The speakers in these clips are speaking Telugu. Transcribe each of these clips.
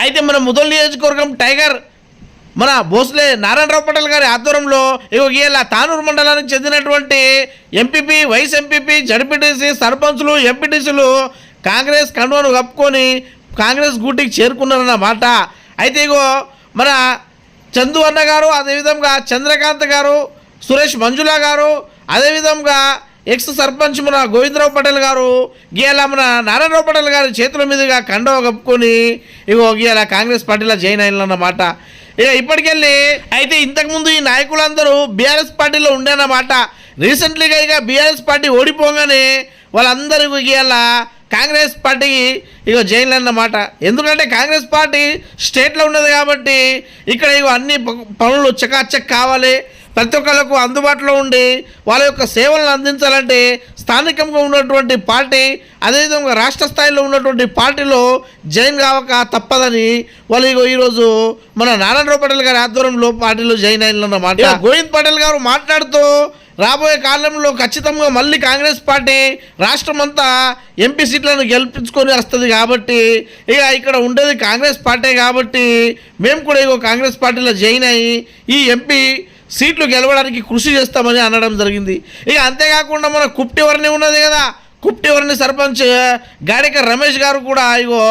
అయితే మన ముదల్ నియోజకవర్గం టైగర్ మన భోస్లే నారాయణరావు పటేల్ గారి ఆధ్వర్యంలో ఇలా తానూరు మండలానికి చెందినటువంటి ఎంపీపీ వైస్ ఎంపీపీ జడ్పీటీసీ సర్పంచ్లు ఎంపీటీసీలు కాంగ్రెస్ కండువను కప్పుకొని కాంగ్రెస్ గూటికి చేరుకున్నారన్నమాట అయితే ఇగో మన చందు అన్న గారు అదేవిధంగా చంద్రకాంత్ గారు సురేష్ మంజుల గారు అదేవిధంగా ఎక్స్ సర్పంచ్ మన గోవిందరావు పటేల్ గారు గీయాల మన నారాయణరావు పటేల్ గారి చేతుల మీదుగా కండవ కప్పుకొని ఇగో గీయాల కాంగ్రెస్ పార్టీలో జాయిన్ అయినన్నమాట ఇక ఇప్పటికెళ్ళి అయితే ఇంతకుముందు ఈ నాయకులందరూ బీఆర్ఎస్ పార్టీలో ఉండేనమాట. రీసెంట్లీగా ఇక బీఆర్ఎస్ పార్టీ ఓడిపోగానే వాళ్ళందరూ గీయాల కాంగ్రెస్ పార్టీకి ఇక జైలు అన్నమాట ఎందుకంటే కాంగ్రెస్ పార్టీ స్టేట్లో ఉన్నది కాబట్టి ఇక్కడ ఇక అన్ని ప- పనులు చకాచక్ కావాలి. ప్రతి ఒక్కళ్ళకు అందుబాటులో ఉండి వాళ్ళ యొక్క సేవలను అందించాలంటే స్థానికంగా ఉన్నటువంటి పార్టీ అదేవిధంగా రాష్ట్ర స్థాయిలో ఉన్నటువంటి పార్టీలో జైన్ కావక తప్పదని వాళ్ళు ఇగో ఈరోజు మన నారాయణరావు పటేల్ గారి ఆధ్వర్యంలో పార్టీలో జాయిన్ అయినమాట గోవింద్ పటేల్ గారు మాట్లాడుతూ రాబోయే కాలంలో ఖచ్చితంగా మళ్ళీ కాంగ్రెస్ పార్టీ రాష్ట్రమంతా ఎంపీ సీట్లను గెలిపించుకొని వస్తుంది కాబట్టి ఇక ఇక్కడ ఉండేది కాంగ్రెస్ పార్టీ కాబట్టి మేము కూడా ఇగో కాంగ్రెస్ పార్టీలో జాయిన్ అయ్యి ఈ ఎంపీ సీట్లు గెలవడానికి కృషి చేస్తామని అనడం జరిగింది. ఇక అంతేకాకుండా మన కుప్టివర్ణి ఉన్నది కదా కుప్టివర్ణి సర్పంచ్ గాడిక రమేష్ గారు కూడా ఇగో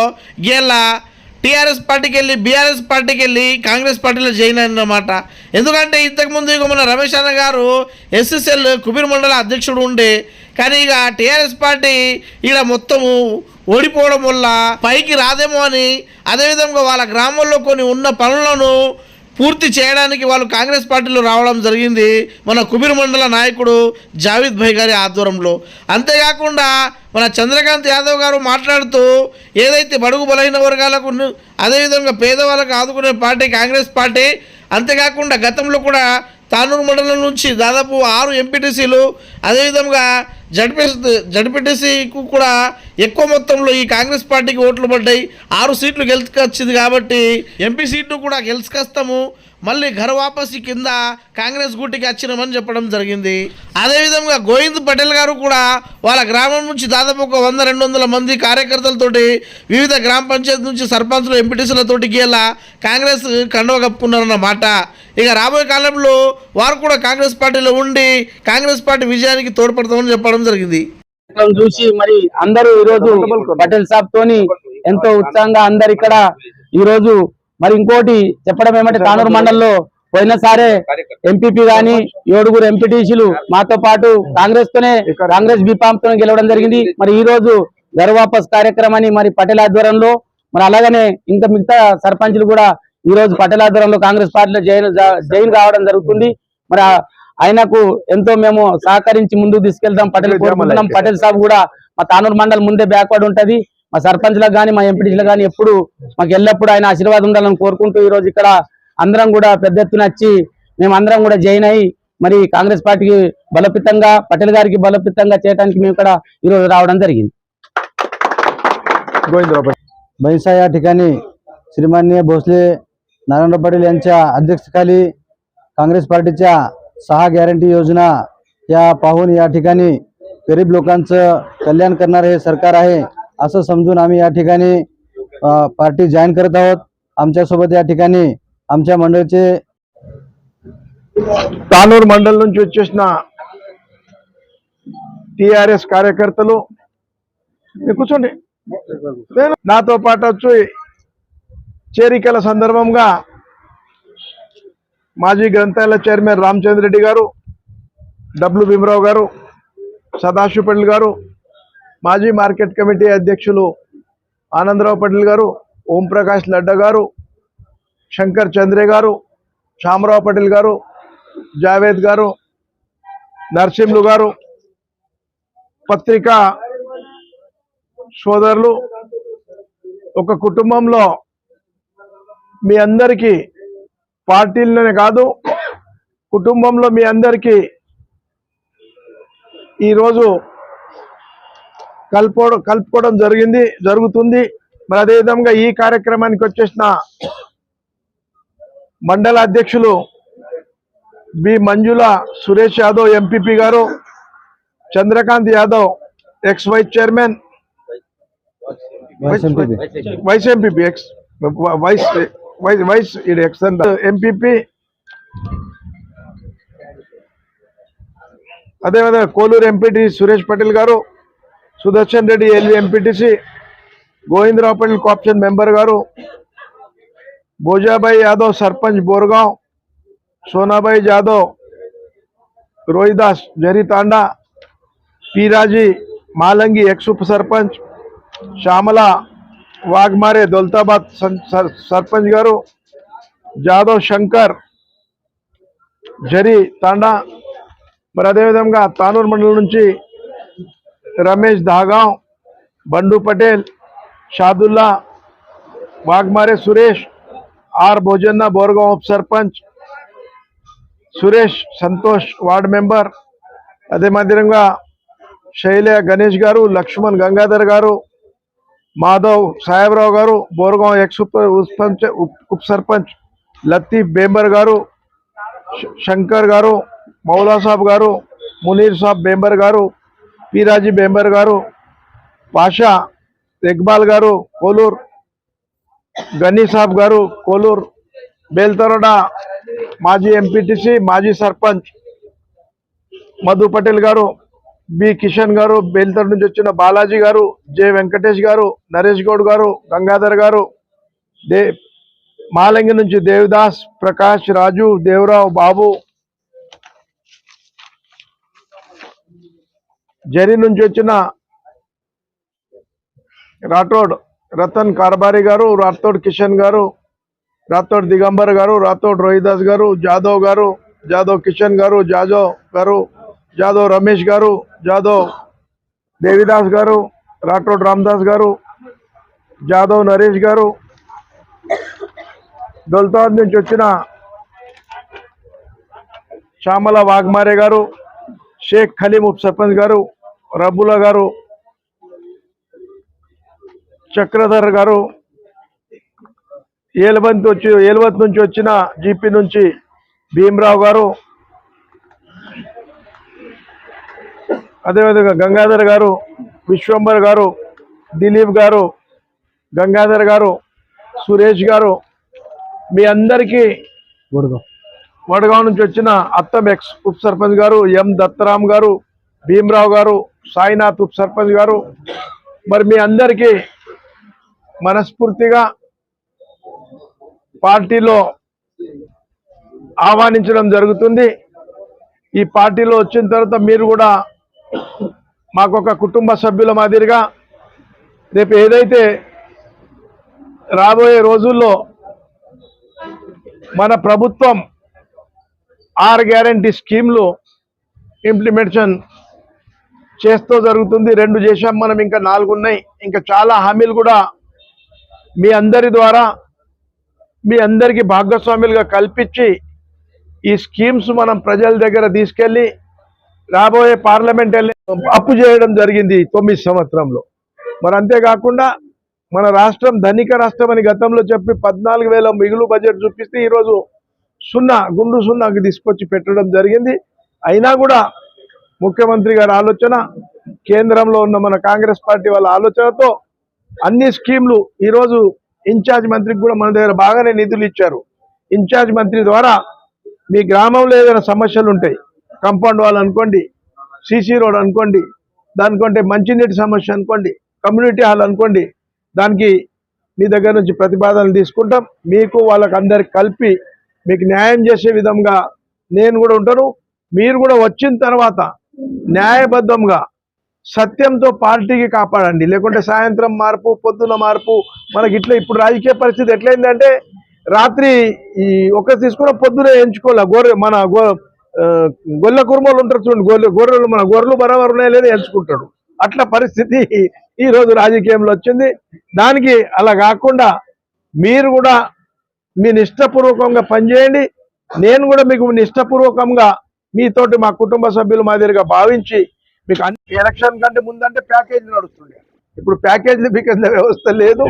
గేళ్ళ టీఆర్ఎస్ పార్టీకి వెళ్ళి బీఆర్ఎస్ పార్టీకి వెళ్ళి కాంగ్రెస్ పార్టీలో జాయిన్ అన్నమాట ఎందుకంటే ఇంతకుముందు ఇక మన రమేష్ అన్న గారు ఎస్ఎస్ఎల్ కుబీర్ మండల అధ్యక్షుడు ఉండే కానీ ఇక టీఆర్ఎస్ పార్టీ ఇక్కడ మొత్తము ఓడిపోవడం వల్ల పైకి రాదేమో అని అదేవిధంగా వాళ్ళ గ్రామంలో కొన్ని ఉన్న పనులను పూర్తి చేయడానికి వాళ్ళు కాంగ్రెస్ పార్టీలో రావడం జరిగింది. మన కుబీర్ మండల నాయకుడు జావేద్ భాయ్ గారి ఆధ్వర్యంలో. అంతేకాకుండా మన చంద్రకాంత్ యాదవ్ గారు మాట్లాడుతూ ఏదైతే బడుగు బలహీన వర్గాలకు అదేవిధంగా పేదవాళ్ళకు ఆదుకునే పార్టీ కాంగ్రెస్ పార్టీ. అంతేకాకుండా గతంలో కూడా తానూరు మండలం నుంచి దాదాపు ఆరు ఎంపీటీసీలు అదేవిధంగా జడ్పీ జడ్పీటీసీకు కూడా ఎక్కువ మొత్తంలో ఈ కాంగ్రెస్ పార్టీకి ఓట్లు పడ్డాయి. ఆరు సీట్లు గెలుచుకొచ్చింది కాబట్టి ఎంపీ సీట్లు కూడా గెలుచుకొస్తాము. మళ్ళీ ఘర వాపసి కింద కాంగ్రెస్ గుట్టికి వచ్చినామని చెప్పడం జరిగింది. అదేవిధంగా గోవింద్ పటేల్ గారు కూడా వాళ్ళ గ్రామం నుంచి దాదాపు ఒక వంద రెండు వందల మంది కార్యకర్తలతోటి వివిధ గ్రామ పంచాయతీ నుంచి సర్పంచులు ఎంపీటీసీలతోటి గేలా కాంగ్రెస్ కండవ కప్పుకున్నారన్నమాట ఇక రాబోయే కాలంలో వారు కూడా కాంగ్రెస్ పార్టీలో ఉండి కాంగ్రెస్ పార్టీ విజయానికి తోడ్పడతామని చెప్పడం జరిగింది. చూసి మరి అందరూ ఈ రోజు పటేల్ సాబ్ తోని ఎంతో ఉత్సాహంగా అందరు ఇక్కడ ఈ రోజు మరి ఇంకోటి చెప్పడం ఏమంటే తానూరు మండలంలో పోయినసారే ఎంపీపీ గాని ఏడుగురు ఎంపీటీసీలు మాతో పాటు కాంగ్రెస్ తోనే కాంగ్రెస్ బీపామ్ గెలవడం జరిగింది. మరి ఈ రోజు గర్వాపస్ కార్యక్రమాన్ని మరి పటేల్ ఆధ్వర్యంలో మరి అలాగనే ఇంకా మిగతా సర్పంచులు కూడా ఈ రోజు పటేల్ ఆధ్వర్యంలో కాంగ్రెస్ పార్టీలో జైన్ జైన్ కావడం జరుగుతుంది. మరి ఆయనకు ఎంతో మేము సహకరించి ముందుకు తీసుకెళ్తాం పటేల్ కోరుకుంటున్నాం. పటేల్ సాబ్ కూడా మా తానూరు మండలం ముందే బ్యాక్వర్డ్ ఉంటది. మా సర్పంచ్లకు కానీ మా ఎంపీటీసీలకు కానీ ఎప్పుడు మాకు ఎల్లప్పుడు ఆయన ఆశీర్వాదం ఉండాలని కోరుకుంటూ ఈరోజు ఇక్కడ అందరం కూడా పెద్ద ఎత్తున వచ్చి మేమందరం కూడా జాయిన్ అయ్యి మరి కాంగ్రెస్ పార్టీకి బలపితంగా పటేల్ గారికి బలపితంగా చేయడానికి మేము ఇక్కడ ఈరోజు రావడం జరిగింది. बैसा या భోస్లే నారాయణ పటేల్ नारायण అధ్యక్ష यांच्या కాంగ్రెస్ काँग्रेस पार्टीच्या గ్యారంటీ యోజన योजना या पाहून या ठिकाणी गरीब लोकांचं कल्याण సర్కార్ हे असं समजून आम्ही या ठिकाणी अ, पार्टी जॉईन करत आहोत आमच्यासोबत या ठिकाणी आमच्या मंडळाचे తానూరు మండలం నుంచి వచ్చేసిన టిఆర్ఎస్ కార్యకర్తలు మీరు కూర్చోండి నేను నాతో పాటు వచ్చి చేరికల సందర్భంగా మాజీ గ్రంథాలయ చైర్మన్ రామచంద్ర రెడ్డి గారు డబ్ల్యూ భీమరావు గారు సదాశివ పటేల్ గారు మాజీ మార్కెట్ కమిటీ అధ్యక్షులు ఆనందరావు పటేల్ గారు ఓంప్రకాష్ లడ్డా గారు శంకర్ చంద్రే గారు శ్యామరావు పటేల్ గారు జావేద్ గారు నరసింహులు గారు పత్రికా సోదరులు ఒక కుటుంబంలో మీ అందరికీ పార్టీలనే కాదు కుటుంబంలో మీ అందరికీ ఈరోజు కలుపుకోవడం కలుపుకోవడం జరిగింది జరుగుతుంది. మరి అదేవిధంగా ఈ కార్యక్రమానికి వచ్చేసిన మండల అధ్యక్షులు బి. మంజుల సురేష్ యాదవ్ ఎంపీపీ గారు Chandrakant Yadav ex vice chairman vice MPP. Ex vice vice vice ఇది ఎక్సన్ ఎంపీపీ. అదేవిధంగా కోలూరు ఎంపీటీ సురేష్ పటేల్ గారు Sudarshan Reddy LV MPTC Govindaraopalli caption member గారు భోజాబాయి యాదవ్ సర్పంచ్ బోర్గాం సోనాబాయి జాదవ్ రోహిదాస్ జరీ తాండా పీరాజీ మాలంగి ఎక్స్ ఉప సర్పంచ్ శ్యామల వాగ్మారే దౌలతాబాద్ సర్పంచ్ గారు జాదవ్ శంకర్ జరి తాండా మరి అదేవిధంగా తానూరు మండలం నుంచి రమేష్ దాగాం బండు పటేల్ షాదుల్లా వాగ్మారే సురేష్ ఆర్ భోజన్న బోర్గావ్ ఉప సర్పంచ్ సురేష్ సంతోష్ వార్డ్ మెంబర్ అదే మాదిరంగా శైల గణేష్ గారు లక్ష్మణ్ గంగాధర్ గారు మాధవ్ సాహెబరావు గారు బోర్గాం ఎక్స్ ఉప ఉప సర్పంచ్ లతీఫ్ బేంబర్ గారు శంకర్ గారు మౌలా సాబ్ గారు మునీర్ సాబ్ బేంబర్ గారు పీరాజీ బేంబర్ గారు పాషా ఇక్బాల్ గారు కోలూరు గనీ సాబ్ గారు కోలూరు బేల్తరోడా మాజీ ఎంపీటీసీ మాజీ సర్పంచ్ మధు పటేల్ గారు బి కిషన్ గారు బేల్తర్ నుంచి వచ్చిన బాలాజీ గారు జె వెంకటేష్ గారు నరేష్ గౌడ్ గారు గంగాధర్ గారు దే మాలంగి నుంచి దేవదాస్ ప్రకాష్ రాజు దేవరావు బాబు జరి నుంచి వచ్చిన రాఠోడ్ రతన్ కార్బారి గారు రాథోడ్ కిషన్ గారు రాథోడ్ దిగంబర్ గారు రాథోడ్ రోహిదాస్ గారు జాదవ్ గారు జాదవ్ కిషన్ గారు జాదవ్ గారు జాదవ్ రమేష్ గారు జాదవ్ దేవిదాస్ గారు రాఠోడ్ రామదాస్ గారు జాదవ్ నరేష్ గారు దొల్తాద్ నుంచి వచ్చిన శ్యామల వాగ్మారే గారు షేక్ ఖలీం ఉప సర్పంచ్ గారు రబ్బుల గారు చక్రధర్ గారు ఏలబంతి వచ్చి ఏలబంతి నుంచి వచ్చిన జీపీ నుంచి భీమరావు గారు అదేవిధంగా గంగాధర్ గారు విశ్వంబర్ గారు దిలీప్ గారు గంగాధర్ గారు సురేష్ గారు మీ అందరికీ గుడిగో వడగాం నుంచి వచ్చిన అత్తం ఎక్స్ ఉప సర్పంచ్ గారు ఎం దత్తరామ్ గారు భీమరావు గారు సాయినాథ్ ఉప సర్పంచ్ గారు. మరి మీ అందరికీ మనస్ఫూర్తిగా పార్టీలో ఆహ్వానించడం జరుగుతుంది. ఈ పార్టీలో వచ్చిన తర్వాత మీరు కూడా మాకొక కుటుంబ సభ్యుల మాదిరిగా రేపు ఏదైతే రాబోయే రోజుల్లో మన ప్రభుత్వం ఆర్ గ్యారంటీ స్కీమ్లు ఇంప్లిమెంటేషన్ చేస్తూ జరుగుతుంది. రెండు చేశాం మనం ఇంకా నాలుగు ఉన్నాయి ఇంకా చాలా హామీలు కూడా మీ అందరి ద్వారా మీ అందరికీ భాగస్వాములుగా కల్పించి ఈ స్కీమ్స్ మనం ప్రజల దగ్గర తీసుకెళ్ళి రాబోయే పార్లమెంట్ అప్పు చేయడం జరిగింది తొమ్మిది సంవత్సరంలో. మరి అంతేకాకుండా మన రాష్ట్రం ధనిక రాష్ట్రం అని గతంలో చెప్పి పద్నాలుగు వేల మిగులు బడ్జెట్ చూపిస్తే ఈరోజు సున్నా గుండు సున్నాకి తీసుకొచ్చి పెట్టడం జరిగింది. అయినా కూడా ముఖ్యమంత్రి గారి ఆలోచన కేంద్రంలో ఉన్న మన కాంగ్రెస్ పార్టీ వాళ్ళ ఆలోచనతో అన్ని స్కీమ్లు ఈరోజు ఇన్ఛార్జ్ మంత్రికి కూడా మన దగ్గర బాగానే నిధులు ఇచ్చారు. ఇన్ఛార్జ్ మంత్రి ద్వారా మీ గ్రామంలో ఏదైనా సమస్యలు ఉంటాయి కంపౌండ్ వాల్ అనుకోండి సీసీ రోడ్ అనుకోండి దానికంటే మంచినీటి సమస్య అనుకోండి కమ్యూనిటీ హాల్ అనుకోండి దానికి మీ దగ్గర నుంచి ప్రతిపాదనలు తీసుకుంటాం. మీకు వాళ్ళకి అందరికి కలిపి మీకు న్యాయం చేసే విధంగా నేను కూడా ఉంటాను. మీరు కూడా వచ్చిన తర్వాత న్యాయబద్ధంగా సత్యంతో పార్టీకి కాపాడండి. లేకుంటే సాయంత్రం మార్పు పొద్దున మార్పు మనకి ఇట్లా ఇప్పుడు రాజకీయ పరిస్థితి ఎట్లయిందంటే రాత్రి ఈ ఒక తీసుకున్న పొద్దునే ఎంచుకోలే. గొర్రె మన గో గొల్ల కుర్మలు ఉంటారు చూడండి గొర్రె గొర్రెలు మన గొర్రెలు బరాబర్ ఉన్నాయో లేదో ఎంచుకుంటాడు అట్లా పరిస్థితి ఈరోజు రాజకీయంలో వచ్చింది. దానికి అలా కాకుండా మీరు కూడా మీ నిష్టపూర్వకంగా పనిచేయండి. నేను కూడా మీకు నిష్టపూర్వకంగా మీతోటి మా కుటుంబ సభ్యులు మాదిరిగా భావించి మీకు అన్ని ఎలక్షన్ కంటే ముందంటే ప్యాకేజ్ నడుస్తుండే. ఇప్పుడు ప్యాకేజ్ బికాజ్ వ్యవస్థ లేదు?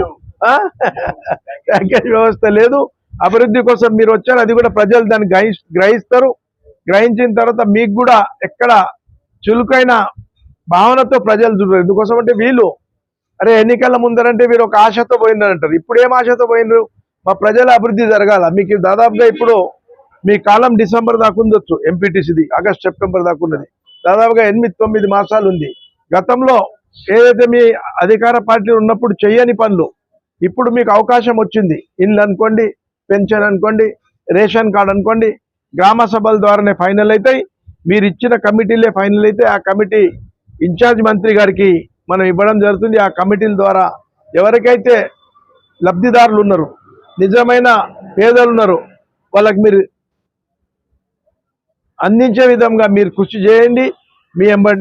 ప్యాకేజ్ వ్యవస్థ లేదు. అభివృద్ధి కోసం మీరు వచ్చారు అది కూడా ప్రజలు దాన్ని గ్రహి గ్రహిస్తారు. గ్రహించిన తర్వాత మీకు కూడా ఎక్కడ చురుకైన భావనతో ప్రజలు చూడరు. ఎందుకోసం అంటే వీళ్ళు అరే ఎన్నికల ముందరంటే మీరు ఒక ఆశతో పోయినారు అంటారు ఇప్పుడు ఏం ఆశతో పోయినరు? మా ప్రజల అభివృద్ధి జరగాల. మీకు దాదాపుగా ఇప్పుడు మీ కాలం డిసెంబర్ దాకా ఉండొచ్చు ఎంపీటీసీది ఆగస్ట్ సెప్టెంబర్ దాకా ఉన్నది. దాదాపుగా ఎనిమిది తొమ్మిది మాసాలు ఉంది. గతంలో ఏదైతే మీ అధికార పార్టీ ఉన్నప్పుడు చేయని పనులు ఇప్పుడు మీకు అవకాశం వచ్చింది. ఇల్లు అనుకోండి పెన్షన్ అనుకోండి రేషన్ కార్డు అనుకోండి గ్రామ సభల ద్వారానే ఫైనల్ అవుతాయి మీరు ఇచ్చిన కమిటీలే ఫైనల్ అయితే ఆ కమిటీ ఇన్ఛార్జ్ మంత్రి గారికి మనం ఇవ్వడం జరుగుతుంది. ఆ కమిటీల ద్వారా ఎవరికైతే లబ్ధిదారులు ఉన్నారు నిజమైన పేదలు ఉన్నారు వాళ్ళకి మీరు అందించే విధంగా మీరు కృషి చేయండి. మీ ఎంబడి